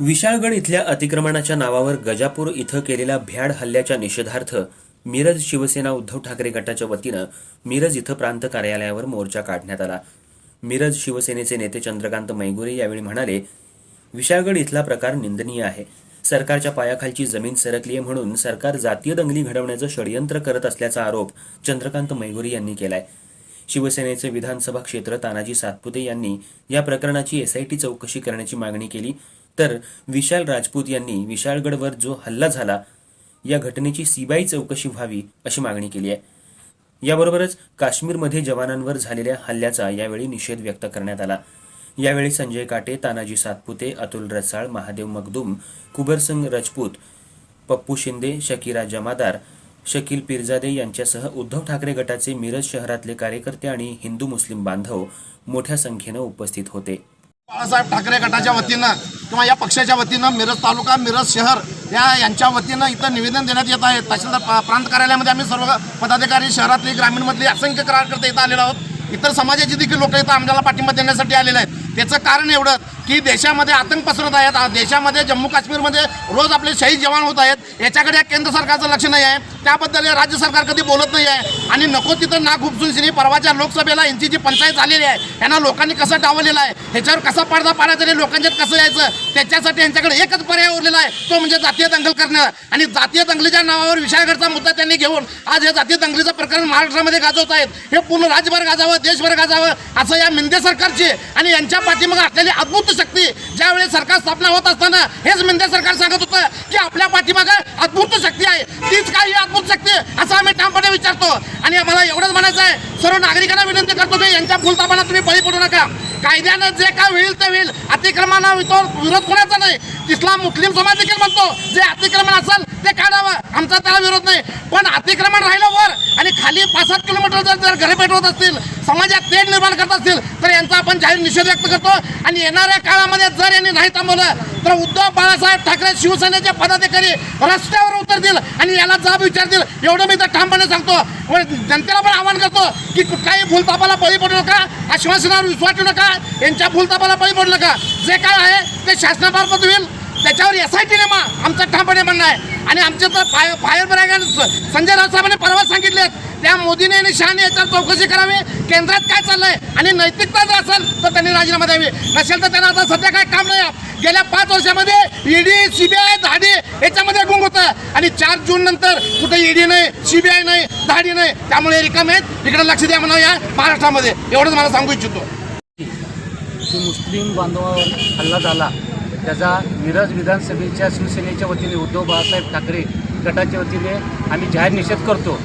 विशाळगड इथल्या अतिक्रमणाच्या नावावर गजापूर इथं केलेल्या भ्याड हल्ल्याच्या निषेधार्थ मिरज शिवसेना उद्धव ठाकरे गटाच्या वतीनं मिरज इथं प्रांत कार्यालयावर मोर्चा काढण्यात आला. मिरज शिवसेनेचे नेते चंद्रकांत मैगुरे यावेळी म्हणाले विशाळगड इथला प्रकार निंदनीय आहे. सरकारच्या पायाखालची जमीन सरकली आहे म्हणून सरकार जातीय दंगली घडवण्याचं षडयंत्र करत असल्याचा आरोप चंद्रकांत मैगुरी यांनी केलाय. शिवसेनेचे विधानसभा क्षेत्र तानाजी सातपुते यांनी या प्रकरणाची एसआयटी चौकशी करण्याची मागणी केली. तर विशाल राजपूत यांनी विशाळगडवर जो हल्ला झाला या घटनेची सीबीआय चौकशी व्हावी अशी मागणी केली आहे. याबरोबरच काश्मीरमध्ये जवानांवर झालेल्या हल्ल्याचा यावेळी निषेध व्यक्त करण्यात आला. यावेळी संजय काटे तानाजी सातपुते अतुल रसाळ महादेव मगदुम कुबरसिंग राजपूत पप्पू शिंदे शकीरा जमादार शकील पिरजादे यांच्यासह उद्धव ठाकरे गटाचे मिरज शहरातले कार्यकर्ते आणि हिंदू मुस्लिम बांधव मोठ्या संख्येनं उपस्थित होते. बाळासाहेब ठाकरे गटाच्या वतीनं किंवा या पक्षाच्या वतीनं मिरज तालुका मिरज शहर या यांच्या वतीनं इथं निवेदन देण्यात येत आहे. तहसीलदार प्रांत कार्यालयामध्ये आम्ही सर्व पदाधिकारी शहरातली ग्रामीणमधली असंख्य कार्यकर्ते इथं आलेलो आहोत. इतर समाजाचे देखील लोक इथं आमच्याला पाठिंबा देण्यासाठी आलेले आहेत. त्याचं कारण एवढं. की देशामध्ये आतंक पसरत आहेत देशामध्ये जम्मू काश्मीरमध्ये रोज आपले शहीद जवान होत आहेत. याच्याकडे केंद्र सरकारचं लक्ष नाही आहे. त्याबद्दल हे राज्य सरकार कधी बोलत नाही आहे. आणि नको तिथं ना खुपसून परवाच्या लोकसभेला यांची जी पंचायत झालेली आहे यांना लोकांनी कसं डावलेलं आहे ह्याच्यावर कसा पडदा पाडायचा आणि लोकांच्यात कसं यायचं त्याच्यासाठी यांच्याकडे एकच पर्याय उरलेला आहे तो म्हणजे जातीय दंगल करणं. आणि जातीय दंगलीच्या नावावर विषयाकडचा मुद्दा त्यांनी घेऊन आज हे जातीय दंगलीचं प्रकरण महाराष्ट्रामध्ये गाजवत आहेत. हे पूर्ण राज्यभर गाजावं देशभर गाजावं असं या मिंदे सरकारची आणि यांच्या पाठीमागे असलेली अद्भुत शक्ती ज्यावेळी सरकार स्थापना होत असताना हेच मेंदे सरकार सांगत होतं की आपल्या पाठीमागे अद्भुत शक्ती आहे. तीच काही अद्भुत शक्ती? असं आम्ही ठामपणे विचारतो. आणि आम्हाला एवढंच म्हणायचं आहे सर्व नागरिकांना विनंती करतो की यांच्या फुलतापाना तुम्ही बळी पडू नका. कायद्यानं जे काय होईल ते होईल. अतिक्रमणा विरोध कोणाचा नाही? इस्लाम मुस्लिम समाज देखील म्हणतो जे अतिक्रमण असेल ते काढावं. आमचा त्याला विरोध नाही. पण अतिक्रमण राहिलं वर आणि खाली पाच सात किलोमीटर जर जर घरे पेटवत असतील समाजात तेढ निर्माण करत असतील यांचा आपण जाहीर निषेध व्यक्त करतो. आणि येणाऱ्या काळामध्ये जर यांनी नाही थांबवलं तर उद्धव बाळासाहेब ठाकरे शिवसेनेचे पदाधिकारी रस्त्यावर उतरतील आणि याला जाब विचारतील. एवढं मी तर ठामपणे सांगतो. व जनतेला पण आवाहन करतो की कुठल्याही भूलतापाला बळी पडू नका आश्वासनावर विश्वास ठेवू नका यांच्या भूलतापाला बळी पडू नका. जे काय आहे ते शासनामार्फत होईल. त्याच्यावर एस आय टी नेमा आमचं ठामपणे म्हणणं आहे. आणि आमचे तर fi fire brigade Sanjay Raut साहेबांनी परवा सांगितले त्या मोदीने आणि शहाने याच्यावर चौकशी करावी. केंद्रात काय चाललंय? आणि नैतिकता जर असेल तर त्यांनी राजीनामा द्यावी. नसेल तर त्यांना आता सध्या काय काम नाही गेल्या पाच वर्षामध्ये ईडी सीबीआय धाडी याच्यामध्ये गुंग होतं. आणि चार जून नंतर कुठे ईडी नाही सीबीआय नाही धाडी नाही. त्यामुळे रिकामे आहेत. इकडे लक्ष द्या म्हणा या महाराष्ट्रामध्ये. एवढंच मला सांगू इच्छितो. मुस्लिम बांधवावर हल्ला झाला. त्याचा मिरज विधानसभेच्या शिवसेनेच्या वतीने उद्धव बाळासाहेब ठाकरे गटाच्या वतीने आम्ही जाहीर निषेध करतो.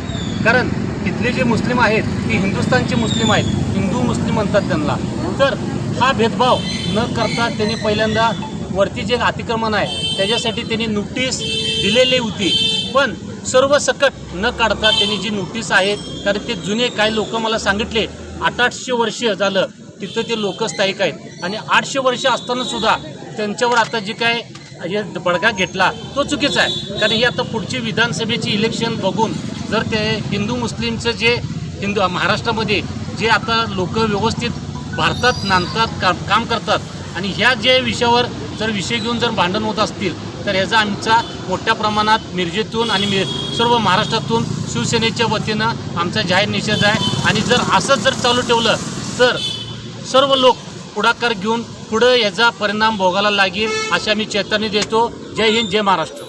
कारण इथले जे मुस्लिम आहेत ते हिंदुस्थानचे मुस्लिम आहेत हिंदू मुस्लिम म्हणतात त्यांना. तर हा भेदभाव न करता त्यांनी पहिल्यांदा वरती जे अतिक्रमण आहे त्याच्यासाठी त्यांनी नोटीस दिलेली होती. पण सर्व सकट न काढता त्यांनी जी नोटीस आहे कारण ते जुने काही लोक मला सांगितले. आठ आठशे वर्ष झालं तिथं ते लोक स्थायिक आहेत. आणि आठशे वर्ष असताना सुद्धा त्यांच्यावर आता जे काय हे बडगा घेतला तो चुकीचा आहे. कारण ही आता पुढची विधानसभेची इलेक्शन बघून जर ते हिंदू मुस्लिमचं जे हिंदू महाराष्ट्रामध्ये जे आता लोक व्यवस्थित भारतात नांदतात का काम करतात आणि ह्या जे विषयावर जर विषय घेऊन जर भांडण होत असतील तर ह्याचा आमचा मोठ्या प्रमाणात मिरजेतून आणि मिर सर्व महाराष्ट्रातून शिवसेनेच्या वतीनं आमचा जाहीर निषेध आहे. आणि जर असंच जर चालू ठेवलं तर सर्व लोक पुढाकार घेऊन पुढं याचा परिणाम भोगायला लागेल अशी आम्ही चेतावणी देतो. जय हिंद जय महाराष्ट्र.